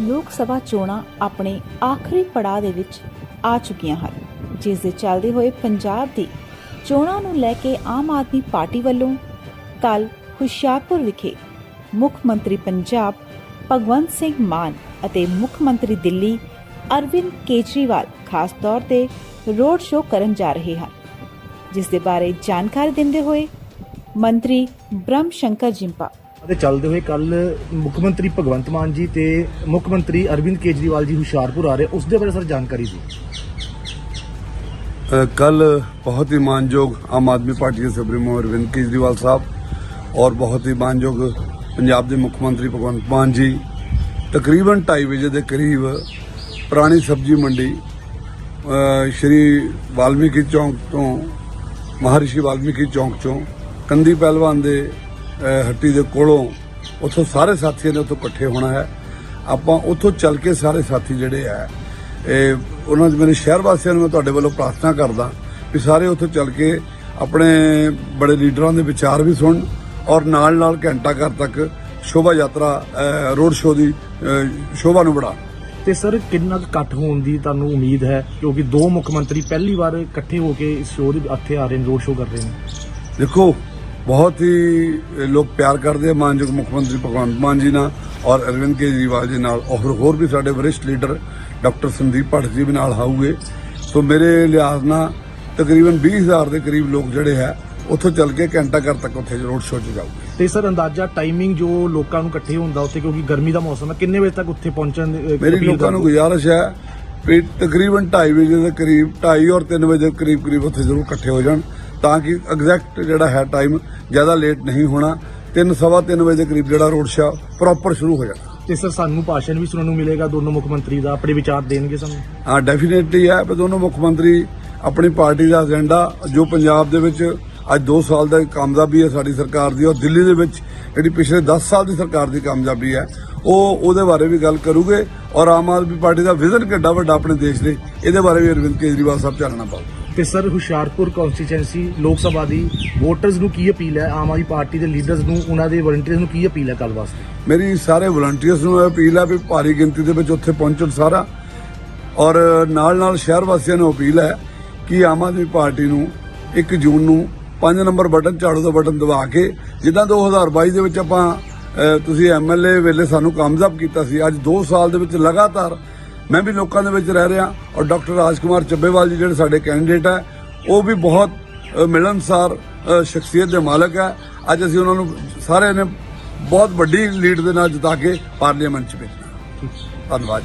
ਲੋਕ ਸਭਾ ਚੋਣਾਂ ਆਪਣੇ ਆਖਰੀ ਪੜਾਅ ਦੇ ਵਿੱਚ ਆ ਚੁੱਕੀਆਂ ਹਨ, ਜਿਸ ਦੇ ਚੱਲਦੇ ਹੋਏ ਪੰਜਾਬ ਦੀ ਚੋਣਾਂ ਨੂੰ ਲੈ ਕੇ ਆਮ ਆਦਮੀ ਪਾਰਟੀ ਵੱਲੋਂ ਕੱਲ ਹੁਸ਼ਿਆਰਪੁਰ ਵਿਖੇ ਮੁੱਖ ਮੰਤਰੀ ਪੰਜਾਬ ਭਗਵੰਤ ਸਿੰਘ ਮਾਨ ਅਤੇ ਮੁੱਖ ਮੰਤਰੀ ਦਿੱਲੀ ਅਰਵਿੰਦ ਕੇਜਰੀਵਾਲ ਖਾਸ ਤੌਰ ਤੇ ਰੋਡ ਸ਼ੋਅ ਕਰਨ ਜਾ ਰਹੇ ਹਨ। ਜਿਸ ਦੇ ਬਾਰੇ ਜਾਣਕਾਰੀ ਦਿੰਦੇ ਹੋਏ ਮੰਤਰੀ ਬ੍ਰਹਮ ਸ਼ੰਕਰ ਜਿੰਪਾ ਦੇ ਚੱਲਦੇ ਹੋਏ ਕੱਲ ਮੁੱਖ ਮੰਤਰੀ ਭਗਵੰਤ ਮਾਨ ਜੀ ਤੇ ਮੁੱਖ ਮੰਤਰੀ ਅਰਵਿੰਦ ਕੇਜਰੀਵਾਲ ਜੀ ਹੁਸ਼ਿਆਰਪੁਰ ਆ ਰਹੇ। ਉਸ ਦੇ ਬਾਰੇ ਸਰ ਜਾਣਕਾਰੀ ਦਿਓ। ਕੱਲ ਬਹੁਤ ਹੀ ਮਾਨਯੋਗ ਆਮ ਆਦਮੀ ਪਾਰਟੀ ਦੇ ਸੁਪਰੀਮੋ ਅਰਵਿੰਦ ਕੇਜਰੀਵਾਲ ਸਾਹਿਬ ਔਰ ਬਹੁਤ ਹੀ ਮਾਨਯੋਗ ਪੰਜਾਬ ਦੇ ਮੁੱਖ ਮੰਤਰੀ ਭਗਵੰਤ ਮਾਨ ਜੀ, ਤਕਰੀਬਨ 2:30 ਵਜੇ ਦੇ ਕਰੀਬ ਪੁਰਾਣੀ ਸਬਜ਼ੀ ਮੰਡੀ ਸ਼੍ਰੀ ਵਾਲਮੀਕੀ ਚੌਂਕ ਤੋਂ ਮਹਾਰਿਸ਼ੀ ਵਾਲਮੀਕੀ ਚੌਂਕ ਚੋਂ ਕੰਦੀ ਪਹਿਲਵਾਨ ਦੇ ਹੱਟੀ ਦੇ ਕੋਲੋਂ ਉੱਥੋਂ ਸਾਰੇ ਸਾਥੀਆਂ ਨੇ ਉੱਥੋਂ ਇਕੱਠੇ ਹੋਣਾ ਹੈ। ਆਪਾਂ ਉੱਥੋਂ ਚੱਲ ਕੇ ਸਾਰੇ ਸਾਥੀ ਜਿਹੜੇ ਆ ਇਹ ਉਹਨਾਂ ਦੇ ਮੇਰੇ ਸ਼ਹਿਰ ਵਾਸੀਆਂ ਨੂੰ ਮੈਂ ਤੁਹਾਡੇ ਵੱਲੋਂ ਪ੍ਰਾਰਥਨਾ ਕਰਦਾ ਵੀ ਸਾਰੇ ਉੱਥੋਂ ਚੱਲ ਕੇ ਆਪਣੇ ਬੜੇ ਲੀਡਰਾਂ ਦੇ ਵਿਚਾਰ ਵੀ ਸੁਣਨ ਔਰ ਨਾਲ ਨਾਲ ਘੰਟਾ ਘਰ ਤੱਕ ਸ਼ੋਭਾ ਯਾਤਰਾ ਰੋਡ ਸ਼ੋਅ ਦੀ ਸ਼ੋਭਾ ਨੂੰ ਵਧਾਉਣ ਤੇ ਸਰ ਕਿੰਨਾ ਕੁ ਇਕੱਠ ਹੋਣ ਦੀ ਤੁਹਾਨੂੰ ਉਮੀਦ ਹੈ? ਕਿਉਂਕਿ ਦੋ ਮੁੱਖ ਮੰਤਰੀ ਪਹਿਲੀ ਵਾਰ ਇਕੱਠੇ ਹੋ ਕੇ ਇਸ ਸ਼ੋਅ ਦੇ ਇੱਥੇ ਆ ਰਹੇ ਨੇ ਰੋਡ ਸ਼ੋਅ ਕਰ ਰਹੇ ਨੇ। ਦੇਖੋ ਬਹੁਤ ਹੀ ਲੋਕ ਪਿਆਰ ਕਰਦੇ ਆ ਮਾਨਯੋਗ ਮੁੱਖ ਮੰਤਰੀ ਭਗਵੰਤ ਮਾਨ ਜੀ ਨਾਲ ਔਰ ਅਰਵਿੰਦ ਕੇਜਰੀਵਾਲ ਜੀ ਨਾਲ ਔਰ ਹੋਰ ਵੀ ਸਾਡੇ ਵਰਿਸ਼ਠ ਲੀਡਰ ਡਾਕਟਰ ਸੰਦੀਪ ਭੱਟ ਜੀ ਵੀ ਨਾਲ ਆਉਗੇ ਸੋ ਮੇਰੇ ਲਿਹਾਜ਼ ਨਾਲ ਤਕਰੀਬਨ 20000 ਦੇ ਕਰੀਬ ਲੋਕ ਜਿਹੜੇ ਹੈ ਉੱਥੋਂ ਚੱਲ ਕੇ ਘੰਟਾ ਘਰ ਤੱਕ ਉੱਥੇ ਰੋਡ ਸ਼ੋਅ 'ਚ ਜਾਊਗੇ। ਤੇ ਸਰ ਅੰਦਾਜ਼ਾ ਟਾਈਮਿੰਗ ਜੋ ਲੋਕਾਂ ਨੂੰ ਇਕੱਠੇ ਹੁੰਦਾ ਉੱਥੇ ਕਿਉਂਕਿ ਗਰਮੀ ਦਾ ਮੌਸਮ ਹੈ ਕਿੰਨੇ ਵਜੇ ਤੱਕ ਉੱਥੇ ਪਹੁੰਚਣ ਮੇਰੀ ਲੋਕਾਂ ਨੂੰ? ਗੁਜ਼ਾਰਿਸ਼ ਹੈ ਵੀ ਤਕਰੀਬਨ 2:30 ਵਜੇ ਦੇ ਕਰੀਬ 2:30 ਔਰ 3 ਵਜੇ ਦੇ ਕਰੀਬ ਕਰੀਬ ਉੱਥੇ ਜ਼ਰੂਰ ਇਕੱਠੇ ਹੋ ਜਾਣ। ਤਾਂ ਕਿ ਐਗਜ਼ੈਕਟ ਜਿਹੜਾ ਹੈ ਟਾਈਮ ਜ਼ਿਆਦਾ ਲੇਟ ਨਹੀਂ ਹੋਣਾ 3 ਸਵਾ 3 ਵਜੇ ਦੇ ਕਰੀਬ ਜਿਹੜਾ ਰੋਡ ਸ਼ੋਅ ਪ੍ਰੋਪਰ ਸ਼ੁਰੂ ਹੋ ਜਾਣਾ। ਤੇ ਸਰ ਸਾਨੂੰ ਭਾਸ਼ਣ ਵੀ ਸੁਣਨ ਨੂੰ ਮਿਲੇਗਾ ਦੋਨੋਂ ਮੁੱਖ ਮੰਤਰੀ ਦਾ ਆਪਣੇ ਵਿਚਾਰ ਦੇਣਗੇ ਸਾਨੂੰ? ਹਾਂ ਡੈਫੀਨੇਟਲੀ ਹੈ ਕਿ ਦੋਨੋਂ ਮੁੱਖ ਮੰਤਰੀ ਆਪਣੀ ਪਾਰਟੀ ਦਾ ਏਜੰਡਾ ਜੋ ਪੰਜਾਬ ਦੇ ਵਿੱਚ ਅੱਜ 2 ਸਾਲ ਦਾ ਕਾਮਯਾਬੀ ਹੈ ਸਾਡੀ ਸਰਕਾਰ ਦੀ ਔਰ ਦਿੱਲੀ ਦੇ ਵਿੱਚ ਜਿਹੜੀ ਪਿਛਲੇ 10 ਸਾਲ ਦੀ ਸਰਕਾਰ ਦੀ ਕਾਮਯਾਬੀ ਹੈ ਉਹ ਉਹਦੇ ਬਾਰੇ ਵੀ ਗੱਲ ਕਰੂਗੇ ਔਰ ਆਮ ਆਦਮੀ ਪਾਰਟੀ ਦਾ ਵਿਜ਼ਨ ਕਿੱਡਾ ਵੱਡਾ ਆਪਣੇ ਦੇਸ਼ ਲਈ ਇਹਦੇ ਬਾਰੇ ਵੀ ਅਰਵਿੰਦ ਕੇਜਰੀਵਾਲ ਸਾਹਿਬ ਚਾਨਣਾ ਪਾਓ ਤੇ ਸਰ ਹੁਸ਼ਿਆਰਪੁਰ ਕਨਸਟੀਚੁਐਂਸੀ ਲੋਕ ਸਭਾ ਦੀ ਵੋਟਰਸ ਨੂੰ ਕੀ ਅਪੀਲ ਹੈ? ਆਮ ਆਦਮੀ ਪਾਰਟੀ ਦੇ ਲੀਡਰਸ ਨੂੰ ਉਹਨਾਂ ਦੇ ਵਲੰਟੀਅਰਸ ਨੂੰ ਕੀ ਅਪੀਲ ਹੈ ਕੱਲ ਵਾਸਤੇ? ਮੇਰੀ ਸਾਰੇ ਵਲੰਟੀਅਰਸ ਨੂੰ ਇਹ ਅਪੀਲ ਹੈ ਵੀ ਭਾਰੀ ਗਿਣਤੀ ਦੇ ਵਿੱਚ ਉੱਥੇ ਪਹੁੰਚਣ ਸਾਰਾ। ਔਰ ਨਾਲ ਨਾਲ ਸ਼ਹਿਰ ਵਾਸੀਆਂ ਨੂੰ ਅਪੀਲ ਹੈ ਕਿ ਆਮ ਆਦਮੀ ਪਾਰਟੀ ਨੂੰ 1 ਜੂਨ ਨੂੰ 5 ਨੰਬਰ ਬਟਨ ਝਾੜੂ ਦਾ ਬਟਨ ਦਬਾ ਕੇ ਜਿੱਦਾਂ 2022 ਦੇ ਵਿੱਚ ਆਪਾਂ ਅਹ, ਤੁਸੀਂ ਐਮਐਲਏ ਵੇਲੇ ਸਾਨੂੰ ਕਾਮਯਾਬ ਕੀਤਾ ਸੀ ਅੱਜ 2 ਸਾਲ ਦੇ ਵਿੱਚ ਲਗਾਤਾਰ ਮੈਂ ਵੀ ਲੋਕਾਂ ਦੇ ਵਿੱਚ ਰਹਿ ਰਿਹਾ ਔਰ ਡਾਕਟਰ ਰਾਜਕੁਮਾਰ ਚੱਬੇਵਾਲ ਜੀ ਜਿਹੜੇ ਸਾਡੇ ਕੈਂਡੀਡੇਟ ਹੈ ਉਹ ਵੀ ਬਹੁਤ ਅਹ, ਮਿਲਣਸਾਰ ਸ਼ਖਸੀਅਤ ਦੇ ਮਾਲਕ ਹੈ। ਅੱਜ ਅਸੀਂ ਉਹਨਾਂ ਨੂੰ ਸਾਰਿਆਂ ਨੇ ਬਹੁਤ ਵੱਡੀ ਲੀਡ ਦੇ ਨਾਲ ਜਿਤਾ ਕੇ ਪਾਰਲੀਮੈਂਟ 'ਚ ਭੇਜਣਾ। ਧੰਨਵਾਦ।